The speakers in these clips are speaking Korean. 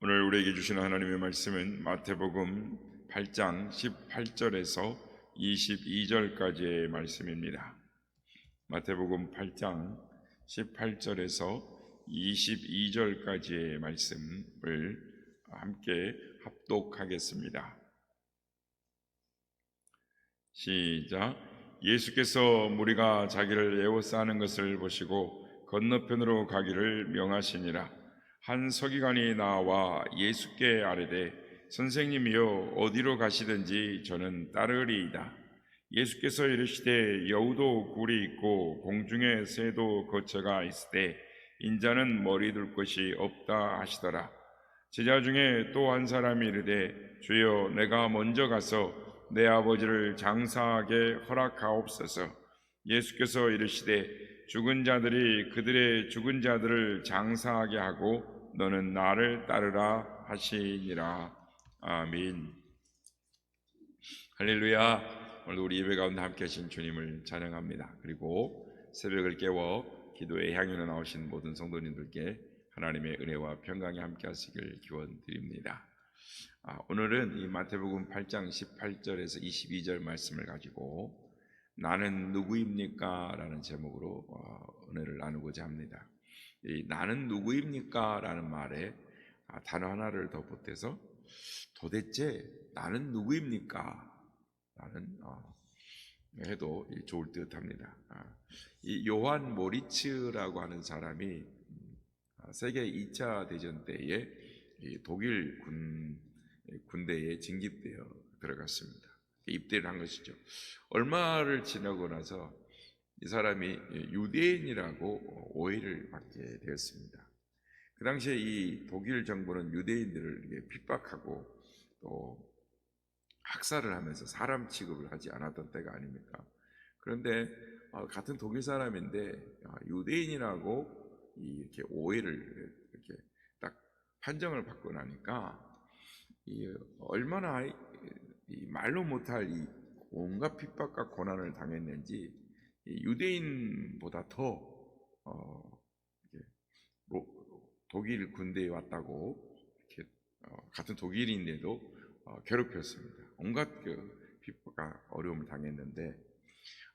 오늘 우리에게 주시는 하나님의 말씀은 마태복음 8장 18절에서 22절까지의 말씀입니다. 마태복음 8장 18절에서 22절까지의 말씀을 함께 합독하겠습니다. 시작. 예수께서 무리가 자기를 에워싸는 것을 보시고 건너편으로 가기를 명하시니라. 한 서기관이 나와 예수께 아뢰되 선생님이여 어디로 가시든지 저는 따르리이다. 예수께서 이르시되 여우도 굴이 있고 공중에 새도 거처가 있으되 인자는 머리 둘 곳이 없다 하시더라. 제자 중에 또 한 사람이 이르되 주여 내가 먼저 가서 내 아버지를 장사하게 허락하옵소서. 예수께서 이르시되 죽은 자들이 그들의 죽은 자들을 장사하게 하고 너는 나를 따르라 하시니라. 아멘. 할렐루야. 오늘 우리 예배 가운데 함께 하신 주님을 찬양합니다. 그리고 새벽을 깨워 기도에 향연해 나오신 모든 성도님들께 하나님의 은혜와 평강이 함께 하시길 기원 드립니다. 아, 오늘은 이 마태복음 8장 18절에서 22절 말씀을 가지고 나는 누구입니까? 라는 제목으로 어, 은혜를 나누고자 합니다. 이 나는 누구입니까? 라는 말에 아, 단어 하나를 더 보태서 도대체 나는 누구입니까? 라는 어, 해도 좋을 듯 합니다. 아, 이 요한 모리츠라고 하는 사람이 음, 아, 세계 2차 대전 때에 이 독일 군, 군대에 징집되어 들어갔습니다. 입대를 한 것이죠. 얼마를 지나고 나서 이 사람이 유대인이라고 오해를 받게 되었습니다. 그 당시에 이 독일 정부는 유대인들을 핍박하고 또 학살을 하면서 사람 취급을 하지 않았던 때가 아닙니까? 그런데 어, 같은 독일 사람인데 어, 유대인이라고 이렇게 오해를 이렇게 딱 판정을 받고 나니까 이 얼마나 이 말로 못할 이 온갖 핍박과 고난을 당했는지 이 유대인보다 더 어, 독일 군대에 왔다고 이렇게 어, 같은 독일인데도 어, 괴롭혔습니다. 온갖 그 핍박과 어려움을 당했는데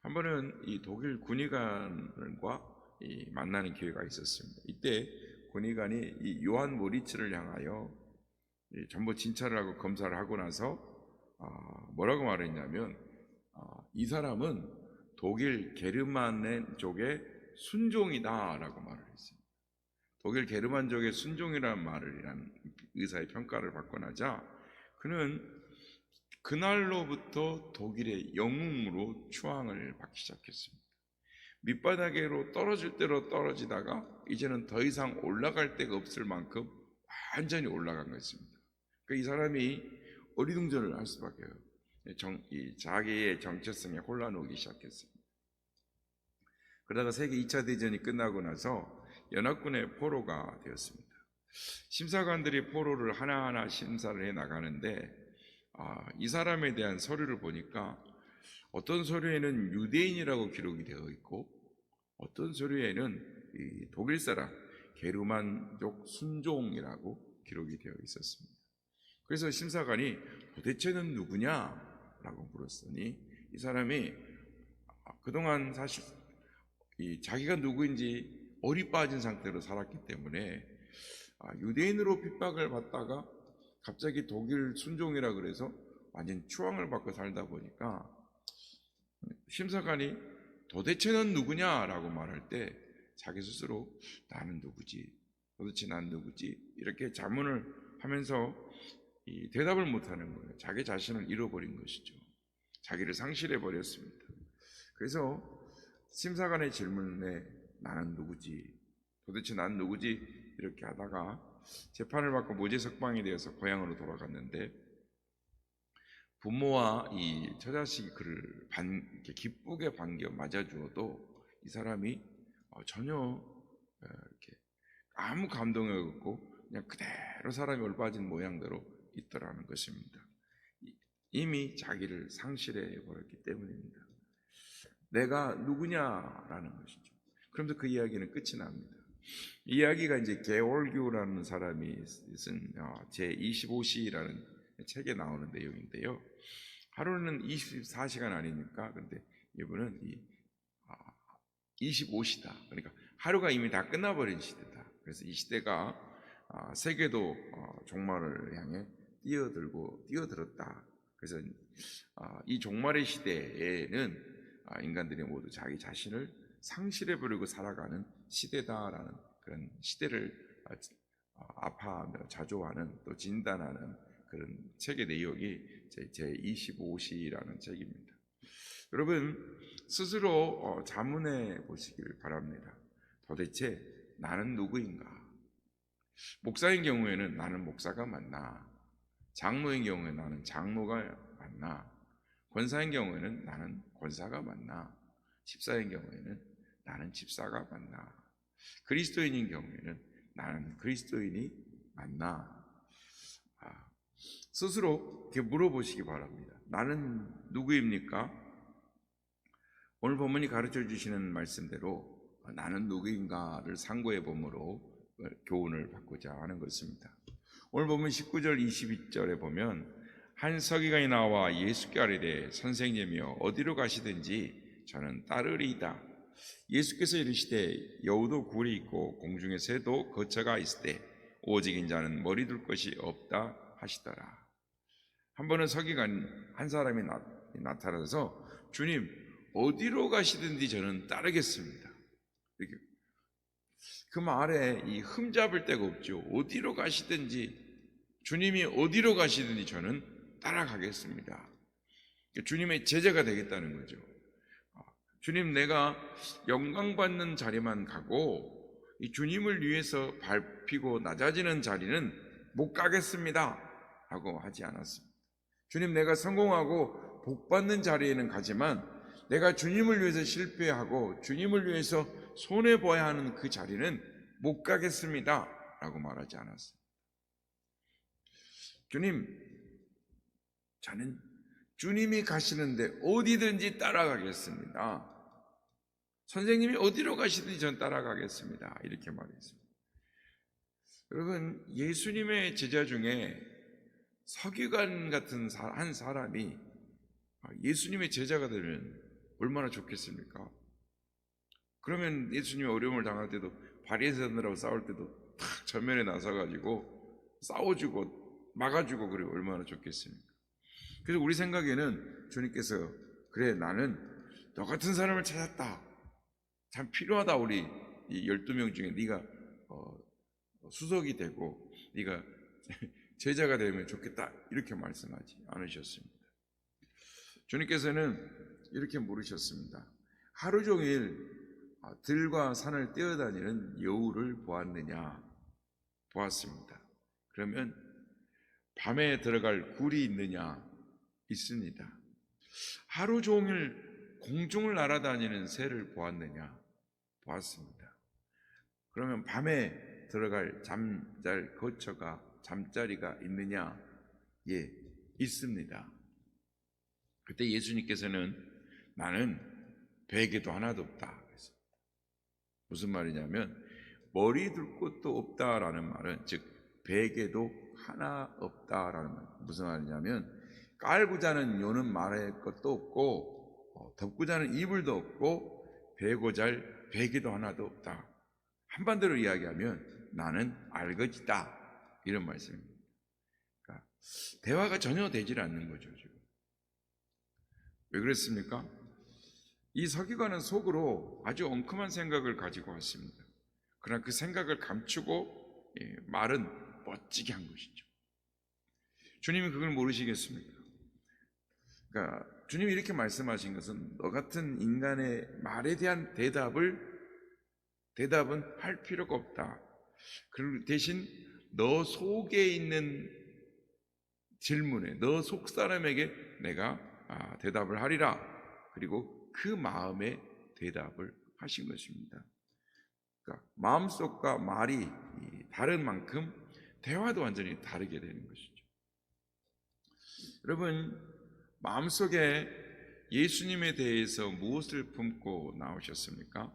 한 번은 이 독일 군의관과 이 만나는 기회가 있었습니다. 이때 군의관이 이 요한 모리츠를 향하여 이 전부 진찰을 하고 검사를 하고 나서 아, 뭐라고 말했냐면 아, 이 사람은 독일 게르만의 쪽의 순종이다라고 말을 했습니다. 독일 게르만족의 순종이라는 말을 의사의 평가를 받고 나자 그는 그날로부터 독일의 영웅으로 추앙을 받기 시작했습니다. 밑바닥으로 떨어질 대로 떨어지다가 이제는 더 이상 올라갈 데가 없을 만큼 완전히 올라간 것입니다. 그러니까 이 사람이 어리둥절을 할 수밖에 없어요. 정, 이 자기의 정체성에 혼란 오기 시작했습니다. 그러다가 세계 2차 대전이 끝나고 나서 연합군의 포로가 되었습니다. 심사관들이 포로를 하나하나 심사를 해 나가는데 아, 이 사람에 대한 서류를 보니까 어떤 서류에는 유대인이라고 기록이 되어 있고 어떤 서류에는 이 독일 사람 게르만족 순종이라고 기록이 되어 있었습니다. 그래서 심사관이 도대체는 누구냐 라고 물었으니 이 사람이 아, 그동안 사실 이 자기가 누구인지 어리 빠진 상태로 살았기 때문에 아, 유대인으로 핍박을 받다가 갑자기 독일 순종이라 그래서 완전 추앙을 받고 살다 보니까 심사관이 도대체는 누구냐라고 말할 때 자기 스스로 나는 누구지? 도대체 난 누구지? 이렇게 자문을 하면서 이 대답을 못하는 거예요. 자기 자신을 잃어버린 것이죠. 자기를 상실해 버렸습니다. 그래서 심사관의 질문에 나는 누구지 도대체 난 누구지 이렇게 하다가 재판을 받고 무죄 석방이 되어서 고향으로 돌아갔는데 부모와 이 처자식이 그를 반, 기쁘게 반겨 맞아주어도 이 사람이 어, 전혀 어, 이렇게 아무 감동이 없고 그냥 그대로 사람이 올빠진 모양대로 있더라는 것입니다. 이- 이미 자기를 상실해 버렸기 때문입니다. 내가 누구냐라는 것이죠. 그러면서 그 이야기는 끝이 납니다. 이 이야기가 이제 게올규라는 사람이 쓴 어, 제 25시라는 책에 나오는 내용인데요. 하루는 24시간 아니니까 근데 이분은 이 25시다. 그러니까 하루가 이미 다 끝나버린 시대다. 그래서 이 시대가 아, 세계도 어, 종말을 향해 뛰어들고 뛰어들었다. 그래서 아, 이 종말의 시대에는 아, 인간들이 모두 자기 자신을 상실해 버리고 살아가는 시대다라는 그런 시대를 아, 아, 아파하며 자조하는 또 진단하는 그런 책의 내용이 제, 제 25시라는 책입니다. 여러분 스스로 어, 자문해 보시길 바랍니다. 도대체 나는 누구인가? 목사인 경우에는 나는 목사가 맞나? 장로인 경우에 나는 장로가 맞나? 권사인 경우에는 나는 권사가 맞나? 집사인 경우에는 나는 집사가 맞나? 그리스도인인 경우에는 나는 그리스도인이 맞나? 아, 스스로 이렇게 물어보시기 바랍니다. 나는 누구입니까? 오늘 본문이 가르쳐 주시는 말씀대로 나는 누구인가를 상고해 봄으로 교훈을 받고자 하는 것입니다. 오늘 보면 19절 22절에 보면 한 서기관이 나와 예수께 아뢰되 선생님이여 어디로 가시든지 저는 따르리이다. 예수께서 이르시되 여우도 굴이 있고 공중에 새도 거처가 있을 때 오직 인자는 머리 둘 것이 없다 하시더라. 한 번은 서기관 한 사람이 나, 나타나서 주님 어디로 가시든지 저는 따르겠습니다. 이렇게 그 말에 이 흠잡을 데가 없죠. 어디로 가시든지 주님이 어디로 가시든지 저는 따라가겠습니다. 주님의 제자가 되겠다는 거죠. 아, 주님 내가 영광 받는 자리만 가고 이 주님을 위해서 밟히고 낮아지는 자리는 못 가겠습니다. 라고 하지 않았습니다. 주님 내가 성공하고 복 받는 자리에는 가지만 내가 주님을 위해서 실패하고 주님을 위해서 손해 봐야 하는 그 자리는 못 가겠습니다. 라고 말하지 않았습니다. 주님, 저는 주님이 가시는데 어디든지 따라가겠습니다. 선생님이 어디로 가시든지 전 따라가겠습니다. 이렇게 말했습니다. 여러분, 예수님의 제자 중에 서기관 같은 한 사람이 예수님의 제자가 되면 얼마나 좋겠습니까? 그러면 예수님이 어려움을 당할 때도 바리새인들하고 싸울 때도 탁 전면에 나서가지고 싸워주고 막아주고 그래 얼마나 좋겠습니까? 그래서 우리 생각에는 주님께서 그래 나는 너 같은 사람을 찾았다. 참 필요하다 우리 이 12명 중에 네가 어, 수석이 되고 네가 제자가 되면 좋겠다 이렇게 말씀하지 않으셨습니다. 주님께서는 이렇게 물으셨습니다. 하루 종일 들과 산을 뛰어다니는 여우를 보았느냐? 보았습니다. 그러면 밤에 들어갈 굴이 있느냐? 있습니다. 하루 종일 공중을 날아다니는 새를 보았느냐? 보았습니다. 그러면 밤에 들어갈 잠잘 거처가 잠자리가 있느냐? 예, 있습니다. 그때 예수님께서는 나는 베개도 하나도 없다. 무슨 말이냐면 머리 둘 곳도 없다라는 말은 즉 베개도 하나 없다라는 말. 무슨 말이냐면 깔고 자는 요는 말할 것도 없고 어, 덮고 자는 이불도 없고 베고 잘 베개도 하나도 없다. 한반대로 이야기하면 나는 알거지다 이런 말씀입니다. 그러니까 대화가 전혀 되질 않는 거죠 지금. 왜 그랬습니까? 이 서기관은 속으로 아주 엉큼한 생각을 가지고 왔습니다. 그러나 그 생각을 감추고 예, 말은 멋지게 한 것이죠. 주님이 그걸 모르시겠습니까? 그러니까 주님이 이렇게 말씀하신 것은 너 같은 인간의 말에 대한 대답을 대답은 할 필요가 없다. 그 대신 너 속에 있는 질문에 너 속 사람에게 내가 아, 대답을 하리라. 그리고 그 마음의 대답을 하신 것입니다. 그러니까 마음속과 말이 다른 만큼 대화도 완전히 다르게 되는 것이죠. 여러분, 마음속에 예수님에 대해서 무엇을 품고 나오셨습니까?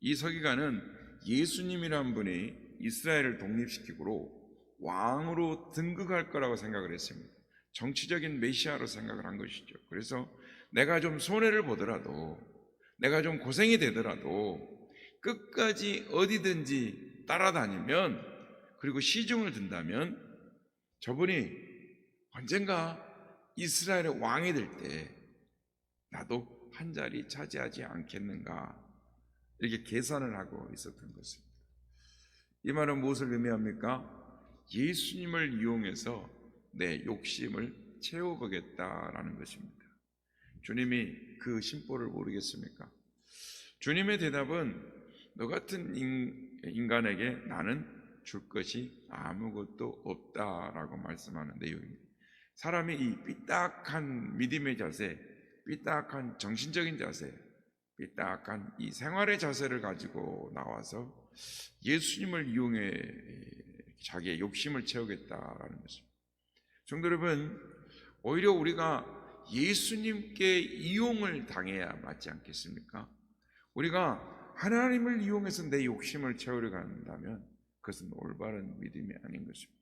이 서기관은 예수님이란 분이 이스라엘을 독립시키고 왕으로 등극할 거라고 생각을 했습니다. 정치적인 메시아로 생각을 한 것이죠. 그래서 내가 좀 손해를 보더라도 내가 좀 고생이 되더라도 끝까지 어디든지 따라다니면 그리고 시중을 든다면 저분이 언젠가 이스라엘의 왕이 될 때 나도 한 자리 차지하지 않겠는가 이렇게 계산을 하고 있었던 것입니다. 이 말은 무엇을 의미합니까? 예수님을 이용해서 내 욕심을 채워보겠다라는 것입니다. 주님이 그 심보를 모르겠습니까? 주님의 대답은 너 같은 인- 인간에게 나는 줄 것이 아무것도 없다라고 말씀하는 내용입니다. 사람이 이 삐딱한 믿음의 자세, 삐딱한 정신적인 자세, 삐딱한 이 생활의 자세를 가지고 나와서 예수님을 이용해 자기의 욕심을 채우겠다라는 것입니다. 성도 여러분, 오히려 우리가 예수님께 이용을 당해야 맞지 않겠습니까? 우리가 하나님을 이용해서 내 욕심을 채우려 한다면 그것은 올바른 믿음이 아닌 것입니다.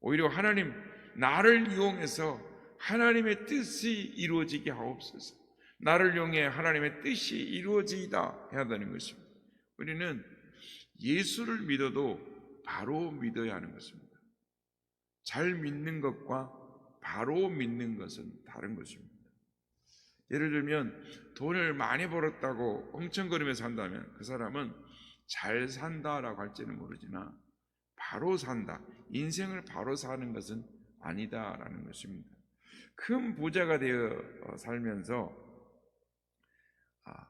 오히려 하나님 나를 이용해서 하나님의 뜻이 이루어지게 하옵소서. 나를 이용해 하나님의 뜻이 이루어지다 해야 되는 것입니다. 우리는 예수를 믿어도 바로 믿어야 하는 것입니다. 잘 믿는 것과 바로 믿는 것은 다른 것입니다. 예를 들면 돈을 많이 벌었다고 엉청거리면서 산다면 그 사람은 잘 산다라고 할지는 모르지나 바로 산다. 인생을 바로 사는 것은 아니다라는 것입니다. 큰 부자가 되어 살면서 아,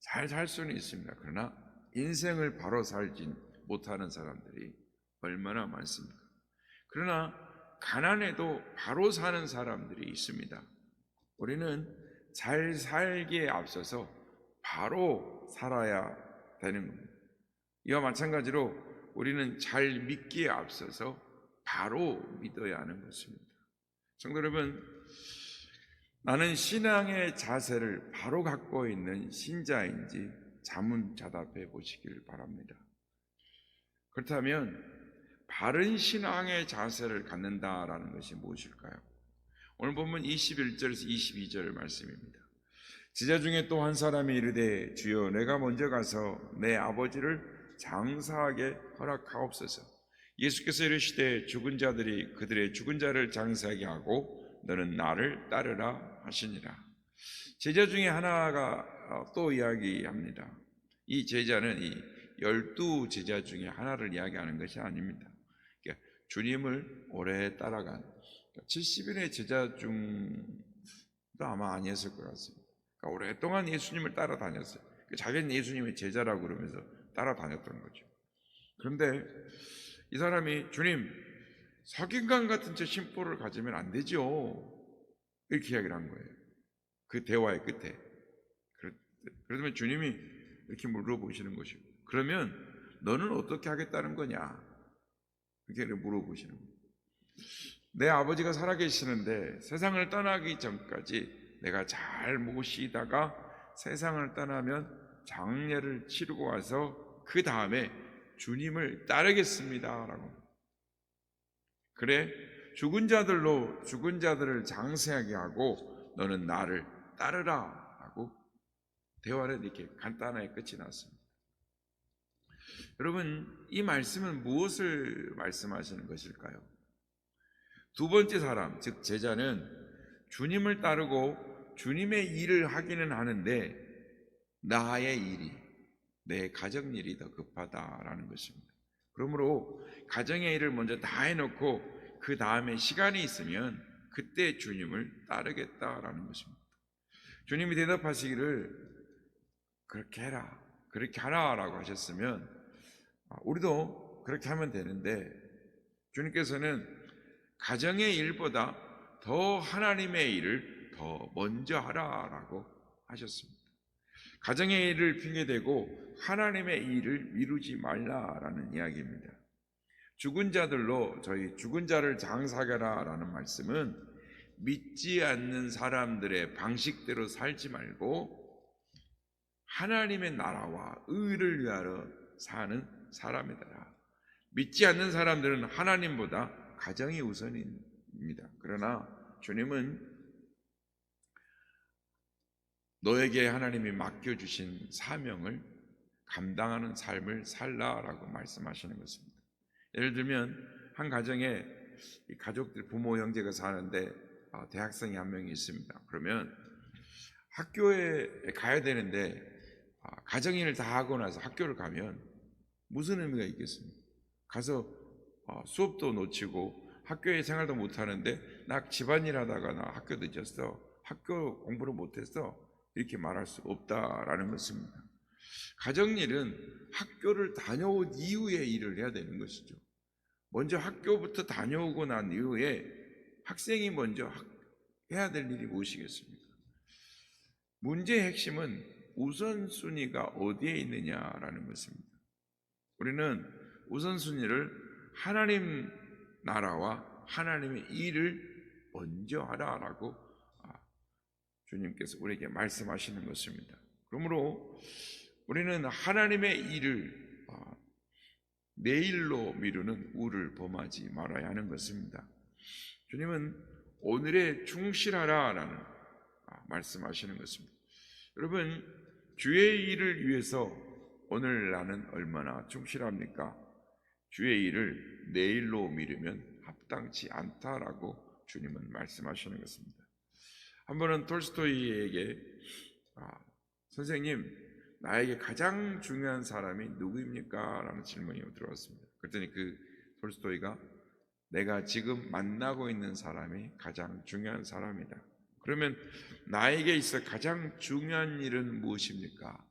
잘살 수는 있습니다. 그러나 인생을 바로 살진 못하는 사람들이 얼마나 많습니까? 그러나 가난해도 바로 사는 사람들이 있습니다. 우리는 잘 살기에 앞서서 바로 살아야 되는 겁니다. 이와 마찬가지로 우리는 잘 믿기에 앞서서 바로 믿어야 하는 것입니다. 성도 여러분, 나는 신앙의 자세를 바로 갖고 있는 신자인지 자문자답해 보시길 바랍니다. 그렇다면 바른 신앙의 자세를 갖는다라는 것이 무엇일까요? 오늘 보면 21절에서 22절 말씀입니다. 지자 중에 또 한 사람이 이르되 주여 내가 먼저 가서 내 아버지를 장사하게 허락하옵소서. 예수께서 이르시되 죽은 자들이 그들의 죽은 자를 장사하게 하고 너는 나를 따르라 하시니라. 제자 중에 하나가 어, 또 이야기합니다. 이 제자는 이 열두 제자 중에 하나를 이야기하는 것이 아닙니다. 그러니까 주님을 오래 따라간 70인의 제자 중도 아마 아니었을 것 같습니다. 그러니까 오랫동안 예수님을 따라다녔어요. 그러니까 자기는 예수님의 제자라고 그러면서 따라다녔던 거죠. 그런데 이 사람이 주님 석인강 같은 제 심보를 가지면 안 되죠. 이렇게 이야기를 한 거예요. 그 대화의 끝에. 그러면 주님이 이렇게 물어보시는 것이고 그러면 너는 어떻게 하겠다는 거냐? 이렇게 물어보시는 거예요. 내 아버지가 살아계시는데 세상을 떠나기 전까지 내가 잘 모시다가 세상을 떠나면 장례를 치르고 와서 그 다음에 주님을 따르겠습니다라고. 그래 죽은 자들로 죽은 자들을 장세하게 하고 너는 나를 따르라라고 대화는 이렇게 간단하게 끝이 났습니다. 여러분 이 말씀은 무엇을 말씀하시는 것일까요? 두 번째 사람 즉 제자는 주님을 따르고 주님의 일을 하기는 하는데 나의 일이 내 가정 일이 더 급하다라는 것입니다. 그러므로 가정의 일을 먼저 다 해놓고 그 다음에 시간이 있으면 그때 주님을 따르겠다라는 것입니다. 주님이 대답하시기를 그렇게 해라, 그렇게 하라라고 하셨으면 아, 우리도 그렇게 하면 되는데 주님께서는 가정의 일보다 더 하나님의 일을 더 먼저 하라라고 하셨습니다. 가정의 일을 핑계대고 하나님의 일을 미루지 말라라는 이야기입니다. 죽은 자들로 저희 죽은 자를 장사하라라는 말씀은 믿지 않는 사람들의 방식대로 살지 말고 하나님의 나라와 의를 위하여 사는 사람이다. 믿지 않는 사람들은 하나님보다 가정이 우선입니다. 그러나 주님은 너에게 하나님이 맡겨주신 사명을 감당하는 삶을 살라라고 말씀하시는 것입니다. 예를 들면 한 가정에 이 가족들 부모 형제가 사는데 아, 대학생이 한 명이 있습니다. 그러면 학교에 가야 되는데 아, 가정일을 다 하고 나서 학교를 가면 무슨 의미가 있겠습니까? 가서 아, 수업도 놓치고 학교에 생활도 못 하는데 나 집안일 하다가 나 학교 늦었어. 학교 공부를 못 했어. 이렇게 말할 수 없다라는 것입니다. 가정일은 학교를 다녀온 이후에 일을 해야 되는 것이죠. 먼저 학교부터 다녀오고 난 이후에 학생이 먼저 학- 해야 될 일이 무엇이겠습니까? 문제의 핵심은 우선순위가 어디에 있느냐라는 것입니다. 우리는 우선순위를 하나님 나라와 하나님의 일을 먼저 하라라고 아, 주님께서 우리에게 말씀하시는 것입니다. 그러므로 우리는 하나님의 일을 아, 내일로 미루는 우를 범하지 말아야 하는 것입니다. 주님은 오늘에 충실하라라는 아, 말씀하시는 것입니다. 여러분 주의 일을 위해서 오늘 나는 얼마나 충실합니까? 주의 일을 내일로 미루면 합당치 않다라고 주님은 말씀하시는 것입니다. 한 번은 톨스토이에게 아, 선생님 나에게 가장 중요한 사람이 누구입니까? 라는 질문이 들어왔습니다. 그랬더니 그 톨스토이가 내가 지금 만나고 있는 사람이 가장 중요한 사람이다. 그러면 나에게 있어 가장 중요한 일은 무엇입니까?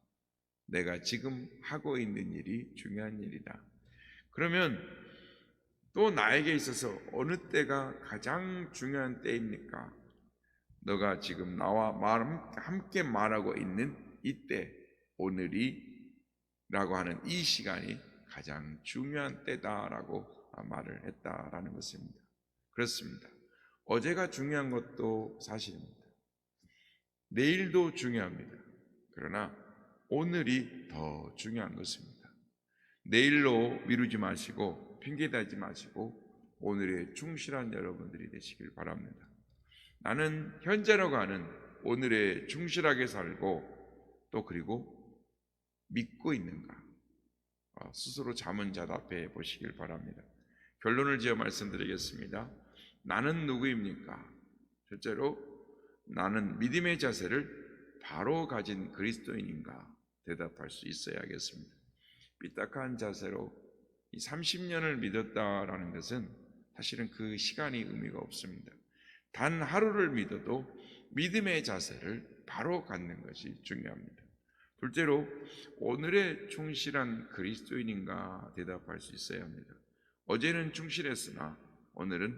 내가 지금 하고 있는 일이 중요한 일이다. 그러면 또 나에게 있어서 어느 때가 가장 중요한 때입니까? 너가 지금 나와 말, 함께 말하고 있는 이때, 오늘이라고 하는 이 시간이 가장 중요한 때다라고 말을 했다라는 것입니다. 그렇습니다. 어제가 중요한 것도 사실입니다. 내일도 중요합니다. 그러나 오늘이 더 중요한 것입니다. 내일로 미루지 마시고 핑계대지 마시고 오늘에 충실한 여러분들이 되시길 바랍니다. 나는 현재로 가는 오늘에 충실하게 살고 또 그리고 믿고 있는가 어, 스스로 자문자답해 보시길 바랍니다. 결론을 지어 말씀드리겠습니다. 나는 누구입니까? 첫째로 나는 믿음의 자세를 바로 가진 그리스도인인가 대답할 수 있어야겠습니다. 삐딱한 자세로 이 30년을 믿었다라는 것은 사실은 그 시간이 의미가 없습니다. 단 하루를 믿어도 믿음의 자세를 바로 갖는 것이 중요합니다. 둘째로 오늘의 충실한 그리스도인인가 대답할 수 있어야 합니다. 어제는 충실했으나 오늘은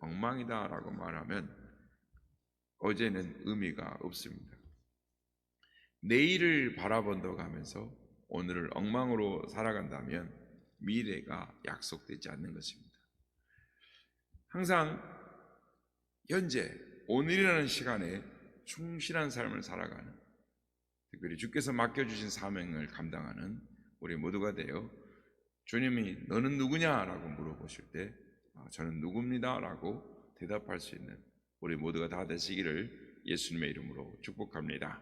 엉망이다라고 말하면 어제는 의미가 없습니다. 내일을 바라본다고 하면서 오늘을 엉망으로 살아간다면 미래가 약속되지 않는 것입니다. 항상 현재 오늘이라는 시간에 충실한 삶을 살아가는 특별히 주께서 맡겨주신 사명을 감당하는 우리 모두가 되어 주님이 너는 누구냐라고 물어보실 때 아, 저는 누굽니다라고 대답할 수 있는 우리 모두가 다 되시기를 예수님의 이름으로 축복합니다.